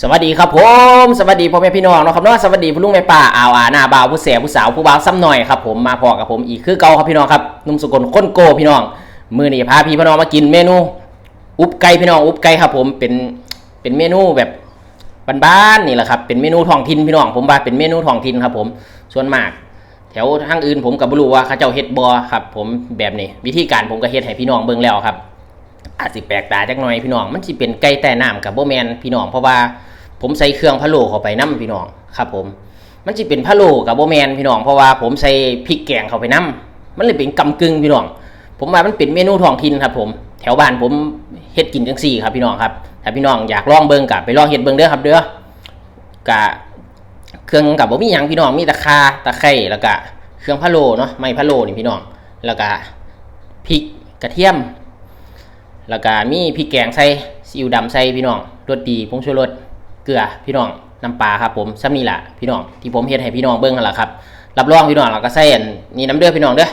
สวัสดีครับผมสวัสดีพ่อแม่พี่น้องเนาะครับเนาะสวัสดีผู้ลุงแม่ป้าอ่าวอาหน้าบ่าวผู้เสียผู้สาวผู้บ่าวซ้ำหน่อยครับผมมาพอกับผมอีกคือเก่าครับพี่น้องครับนุ่มสกลค้นโกพี่น้อง มือนี่พาพี่พี่น้องมากินเมนู อุบไก่พี่น้องอุบไก่ครับผมเป็นเป็นเมนูแบบบ้านๆนี่แหละครับเป็นเมนูท้องถิ่นพี่น้องผมว่าเป็นเมนูท้องถิ่นครับผมส่วนมาก แถวทางอื่นผมกับบรูว่าเขาเจ้าเฮ็ดบอครับผมแบบนี้วิธีการผมก็เฮ็ดให้พี่น้องเบิ่งแล้วครับ อาจสิแปลกตาจักหน่อยพี่น้อง มันสิเป็นไก่แต่น้ำกับโบแมนพี่น้องเพราะว่าผมใส่เครื่องพะโล้เข้าไปน้ำพี่น้องครับ ผม มันสิเป็นพะโล้กับโบแมนพี่น้องเพราะว่าผมใส่พริกแกงเข้าไปน้ำมันเลยเป็นกำกึ่งพี่น้อง ผมว่ามันเป็นเมนูท้องถิ่นครับ ผม แถวบ้านผมเฮ็ดกินจังซี่ครับพี่น้องครับถ้าพี่น้องอยากลองเบิ่งกับไปลองเฮ็ดเบิ่งเด้อครับเด้อกะเครื่องกับบ่มีหยังพี่น้องมีตะคาตะไคร้แล้วก็เครื่องพะโล้เนาะไม้พะโล้นี่พี่น้อง แล้วก็พริกกระเทียม แล้วก็มีพริกแกงใส่ซีอิ๊วดำใส่พี่น้องรสดีผงชูรสเกลือพี่น้องน้ำปลาครับผมซ้ำนี่แหละพี่น้องที่ผมเฮ็ดให้พี่น้องเบิ่งนั่นแหละครับรับรองพี่น้องเราก็ใส่นี่น้ำเด้อพี่น้องเด้อ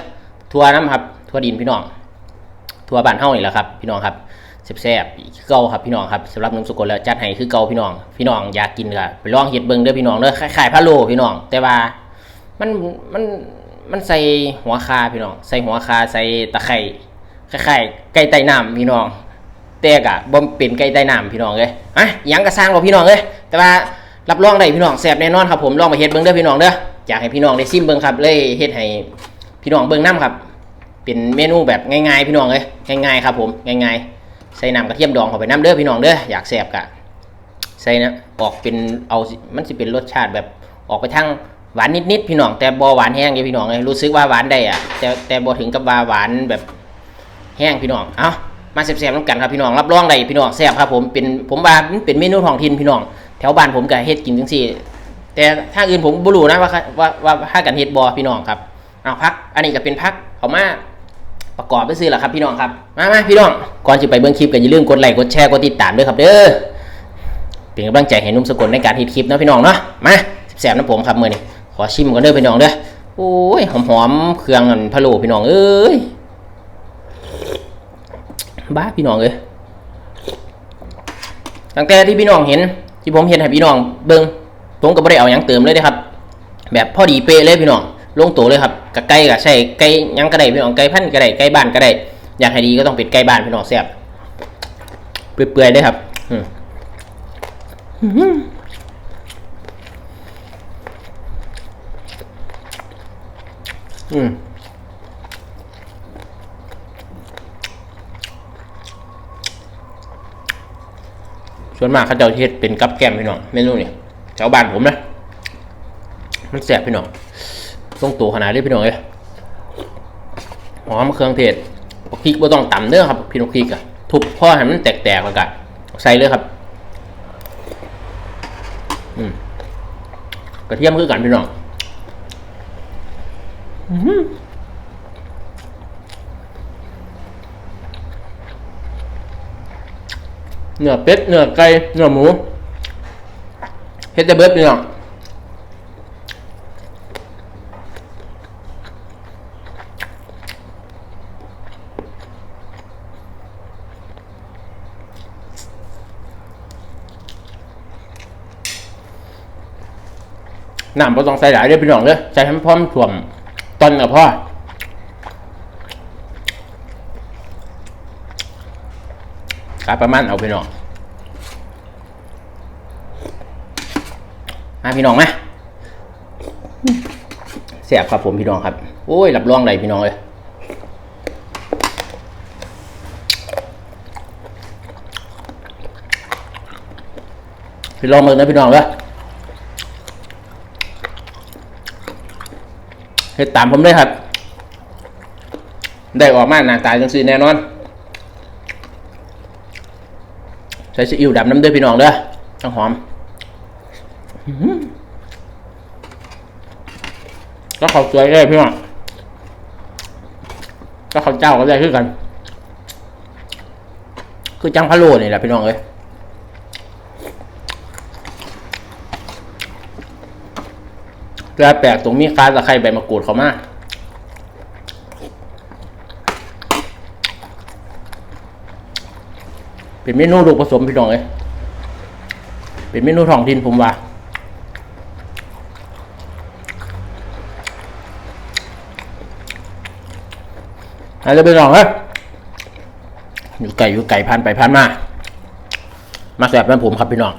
ทั่วน้ำครับทั่วดินพี่น้องทั่วบ้านเฮานี่แหละครับ พี่น้องครับแซ่บๆคือเก่าครับพี่น้องครับสำหรับนุ่มสกุลแล้วจัดให้คือเก่าพี่น้อง พี่น้องอยากกินก็ไปลองเฮ็ดเบิ่งเด้อพี่น้องเด้อคล้ายๆพะโล้พี่น้อง แต่ว่ามันมันมันใส่หัวคาพี่น้อง ใส่หัวคาใส่ตะไคร้ คล้ายๆไก่ใต้น้ำพี่น้อง แต่กะบ่เป็นไก่ใต้น้ำพี่น้องเลยอะยังก็สร้างบ่พี่น้องเลยแต่ว่ารับรองได้พี่น้องแซ่บแน่นอนครับผมลองไปเฮ็ดเบิ่งเด้อพี่น้องเด้ออยากให้พี่น้องได้ซิมเบิ่งครับเลยเฮ็ดให้พี่น้องเบิ่งน้ำครับ เป็นเมนูแบบง่ายๆพี่น้องเลยง่ายๆครับผมง่ายๆใส่น้ำกระเทียมดองเข้าไปน้ำเด้อพี่น้องเด้ออยากแซ่บกะใส่นะออกเป็นเอามันสิเป็นรสชาติแบบออกไปทางหวานนิดๆพี่น้องแต่บ่หวานแห้งเด้อพี่น้องเลยรู้สึกว่าหวานได้อะแต่แต่บ่ถึงกับว่าหวานแบบ แห้งพี่น้อง เอามาแซ่บๆน้ำกันครับพี่น้อง รับรองได้พี่น้องแซ่บครับผม เป็นผมว่าเป็นเมนูท้องถิ่นพี่น้อง แถวบ้านผมก็เฮ็ดกินจังซี่ แต่ถ้าอื่นผมบ่รู้นะว่าว่าว่าถ้ากันเฮ็ดบ่พี่น้องครับเอาพัก อันนี้ก็เป็นพักเอามาประกอบไปซื้อแหละครับพี่น้องครับ มามาพี่น้อง ก่อนจะไปเบิ่งคลิปก็อย่าลืมกดไลค์ กดแชร์ กดติดตามด้วยครับเด้อ เป็นกำลังใจให้นุ่มสกลในการเฮ็ดคลิปนะพี่น้องเนาะ มาแซ่บๆนะผมครับมือนี้ขอชิมก่อนเด้อพี่น้องเด้อ โอ้ยหอมๆเครื่องอันพะโล้พี่น้องเอ้ย บ้าพี่น้องเลยตั้งแต่ที่พี่น้องเห็น ที่ผมเห็นให้พี่น้องเบิ้งผมก็ไม่ได้เอาหยังเติมเลยนะครับ แบบพอดีเป๊ะเลยพี่น้องลงตัวเลยครับกับไก่กับใช่ไก่ยังก็ได้พี่น้องไก่พันธุ์ก็ได้ไก่บ้านก็ได้อยากให้ดีก็ต้องเป็นไก่บ้านพี่น้องแซ่บเปื่อยๆเลยครับอืม ส่วนมากเขาจะเอาเฮ็ดเป็นกับแกมพี่น้องเมนูเนี่ยแถวบ้านผมนะมันแสบพี่น้องต้องตัวขนาดนี้พี่น้องเลยหอมเครื่องเทศพริกบ่ต้องต่ำเด้อครับพี่น้องพริกอะทุบพ่อให้มันแตกๆแล้วก็ใส่เลยครับกระเทียมคือกันพี่น้องอื้อหือ เนื้อเป็ดเนื้อไก่เนื้อหมูเฮ็ดได้เบิดพี่น้องน้ำบ่ต้องใส่หลายเด้อพี่น้องเด้อใส่ให้มันพร้อมถ่วมตอนกับพ่อ ครับประมาณเอาพี่น้องมาพี่น้องมาเสียบครับผมพี่น้องครับ โอ้ยรับรองเลยพี่น้องเลยพี่ลองมือนะพี่น้องเลยเฮ็ดตามผมเลยครับ ได้ออกมาหน้าตาจังสีแน่นอน ใส่ซีอิ๊วดำน้ำเด้อพี่น้องเด้อจังหอมก็เขาสวยได้พี่น้องก็เขาเจ้าก็ได้คือกัน คือจังพะโล้นี่แหละพี่น้องเอ้ยแต่แปลกตรงมีคาตะไคร้ใบมะกรูดเขามาก เป็นเมนูลูกผสมพี่น้องเอ้ยเป็นเมนูท้องถิ่นผมว่าอาจจะเป็นรองเฮ้ยอยู่ไก่อยู่ไก่พันไปพันมา มาแสบน้ำผมครับพี่น้อง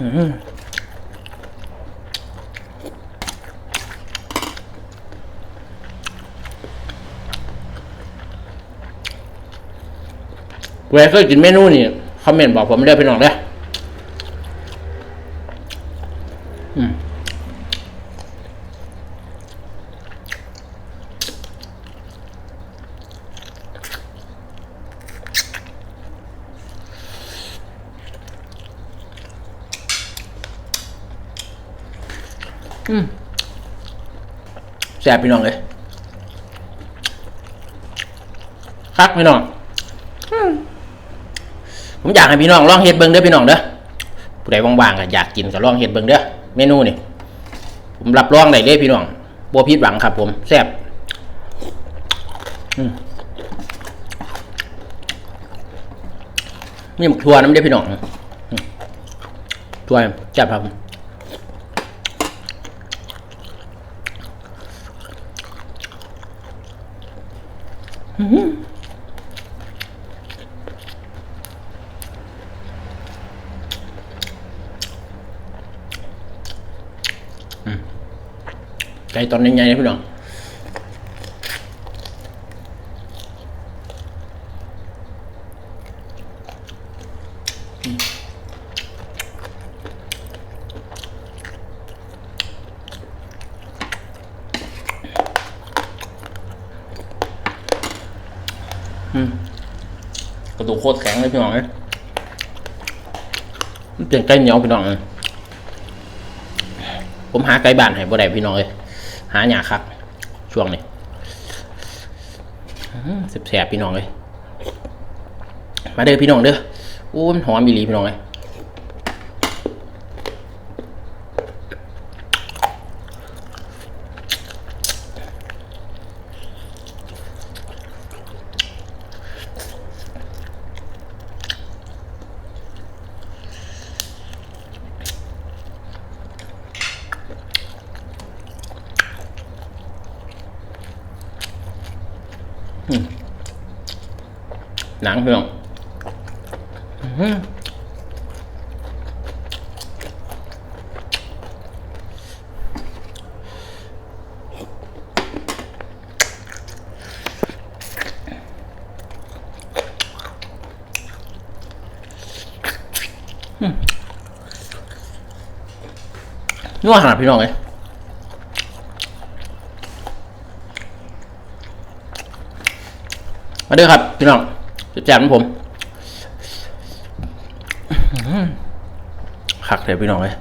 เวลาเคยกินเมนูนี่คอมเมนต์บอกผมไม่ได้พี่น้องเลย แซ่บพี่น้องเลยคักพี่น้องผมอยากให้พี่น้องลองเฮ็ดเบิ่งเด้อพี่น้องเด้อผู้ใดว่างๆก็อยากกินก็ลองเฮ็ดเบิ่งเด้อเมนูนี่ผมรับรองได้เลยพี่น้องบ่ผิดหวังครับ ผมแซ่บอืมนี่หมกทัวน้ำเด้อพี่น้องอืมทัวจับครับอื้อหือ ไก่ตอนใหญ่ๆนะพี่น้องูโคตรแข็งเลยพี่น้องเลยมันเป็นไก่เหนียวพี่น้องเลยผมหาไก่บ้านให้บ่ได้พี่น้องเลยหาหยาคัก ช่วงนี้เสียบๆพี่น้องเลยมาเด้อพี่น้องเด้ออู้มันหอมอีหลีพี่น้องเลย นังพี่น้องอื้อหืออืมนัวขนาดพี่น้องเลยมาเด้อครับ พี่น้อง จะแจมผมอื้อหือคักเลยพี่น้องเลย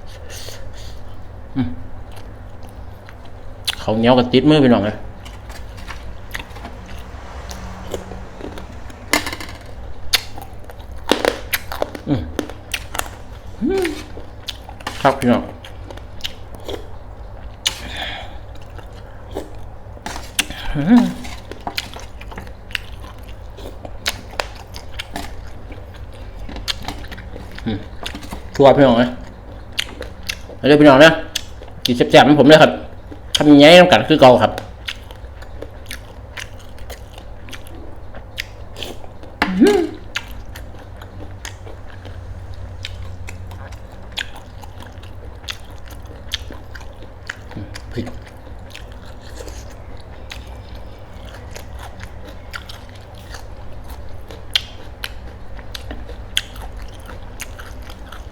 เขาเหนียวกับติดมือพี่น้องเลยครับพี่น้อง ชัวพี่น้องเลยเดี๋ยวพี่น้องนะกินแซ่บๆของผมเลยครับทำยังไงน้ำกัดคือเก่าครับ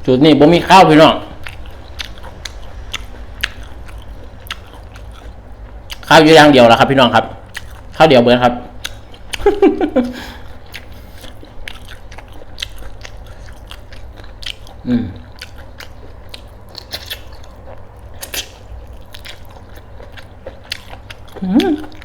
จุดนี้บ่มีข้าวพี่น้องข้าวอยู่อย่างเดียวแล้วครับ พี่น้องครับข้าวเดียวเบิร์ครับ อืมอืม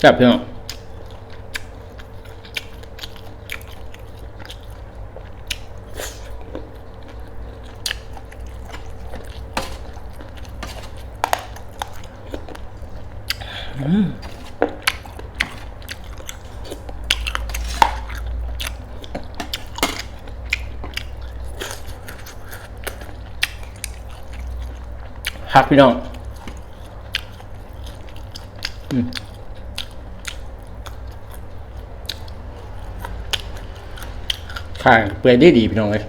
แซ่บพี่น้องฮักพี่น้อง ข้างเปื่อยได้ดีพี่น้องเลย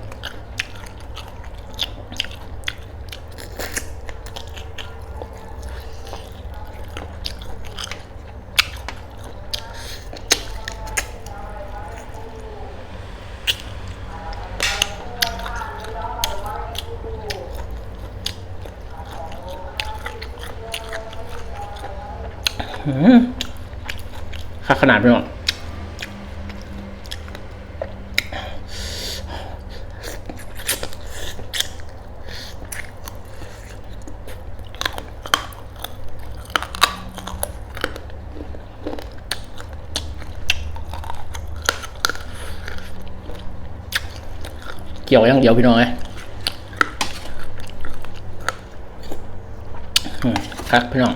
คักขนาดพี่น้อง เกี่ยวอย่างเดียวพี่น้องไงอืมครับพี่น้อง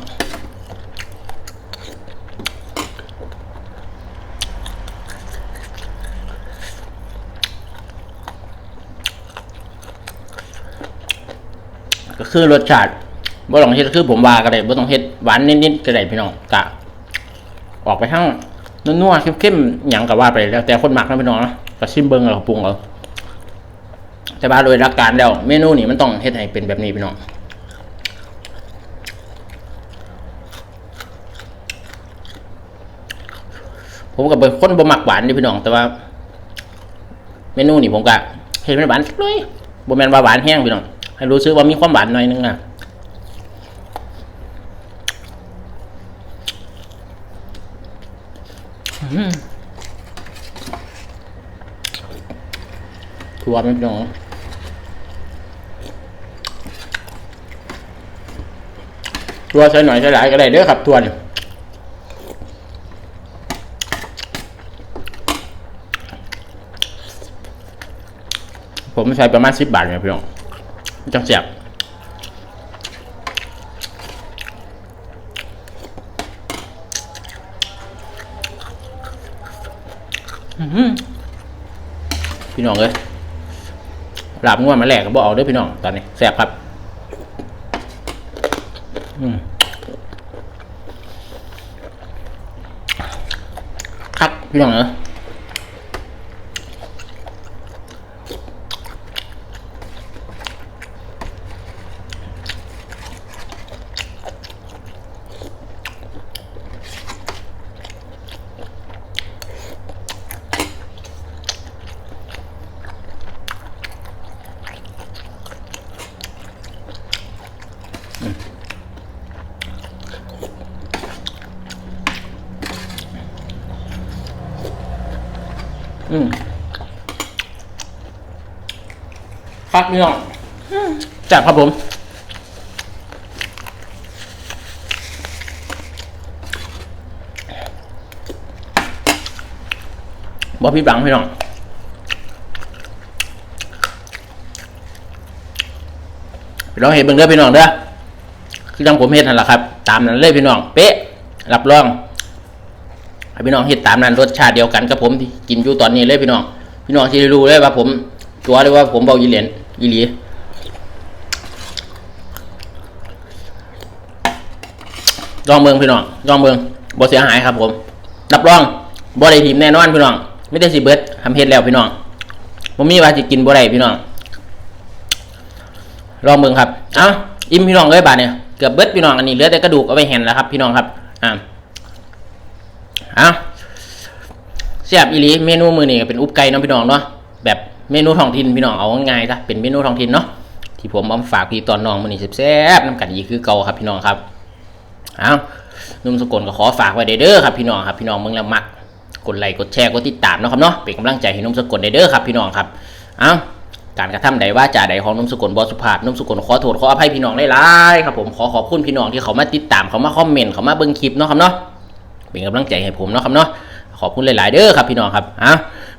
ก็คือรสชาติบ่ต้องเฮ็ดคือผมว่าก็ได้บ่ต้องเฮ็ดหวานนิดๆก็ได้พี่น้องกะออกไปทั้งนัวๆเข้มๆหยังก็ว่าไปแล้วแต่คนมักนะพี่น้องเนาะก็ชิมเบิ่งแล้วก็ปรุงเอา แต่ว่าโดยหลักการแล้วเมนูนี้มันต้องเฮ็ดให้เป็นแบบนี้พี่น้องผมก็เป็นคนบ่มักหวานนี่พี่น้องแต่ว่า เมนูนี่ผมก็เฮ็ดเป็นหวานเลยบ่แม่นว่าหวานแห้งพี่น้องให้รู้สึกว่ามีความหวานหน่อยนึงนะอืมทัวร์ไหมพี่น้อง ทัวร์ใส่หน่อยใส่หลายก็ได้เด้อครับทวนผมใส่ประมาณสิบบาทเนี่ยพี่น้องจังเสียบพี่น้องเลยหลับง่วนมาแหลกก็บอกเด้วยพี่น้องตอนนี้แสบครับ ครับพี่น้องเนอะ อืมครับพี่น้องจับครับผมบ่พี่บังพี่น้องพี่น้องเห็นเบิ่งเด้อพี่น้องเด้อคือจังผมเฮ็ดนั่นแหละครับ ตามนั้นเลยพี่น้อง เป๊ะ รับรอง ให้พี่น้องเฮ็ดตามนั้นรสชาติเดียวกันกับผมที่กินอยู่ตอนนี้เลยพี่น้องพี่น้องที่รู้เลยว่าผม ตัวเลยว่าผมเบายีเหรียญยีหลีลองเมืองพี่น้องลองเมืองบ่เสียหายครับผมรับรองบ่ได้ทีมแน่นอนพี่น้องไม่ได้สิเบิดทำเฮ็ดแล้วพี่น้องบ่มีว่าสิกินบ่ได้พี่น้องลองเมืองครับ เอ้าอิ่มพี่น้องเอ้ยบาดเนี่ยเกือบเบิดพี่น้องอันนี้เหลือแต่กระดูกเอาไว้เห็นแล้วครับ พี่น้องครับอ่า เอ้าแซ่บอีหลีเมนูมือนี้ก็เป็นอุบไก่เนาะพี่น้องเนาะแบบเมนูท้องถิ่นพี่น้องเอาง่ายๆซะเป็นเมนูท้องถิ่นเนาะที่ผมเอามาฝากพี่ตอนน้องมือนี้แซ่บๆน้ำกันอีคือเก่าครับพี่น้องครับเอานุ่มสกุลก็ขอฝากไว้เด้อครับพี่น้องครับพี่น้องเมืองละมักกดไลค์กดแชร์กดติดตามเนาะครับเนาะเป็นกำลังใจให้นุ่มสกุลเด้อครับพี่น้องครับเอาการกระทำใดว่าจาใดของนุ่มสกุลบอสุภาพนุ่มสกุลขอโทษขออภัยพี่น้องหลายครับผมขอขอบคุณพี่น้องที่เขามาติดตามเขามาคอมเมนต์เขามาเบิ่งคลิปเนาะครับเนาะ เป็นกำลังใจให้ผมเนาะครับเนาะขอบคุณหลาย ๆ เด้อครับพี่น้องครับอะ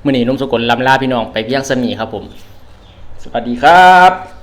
มื่อนี้นุ่มสกุลลำลาพี่น้องไปเพียงสนีครับผม สวัสดีครับ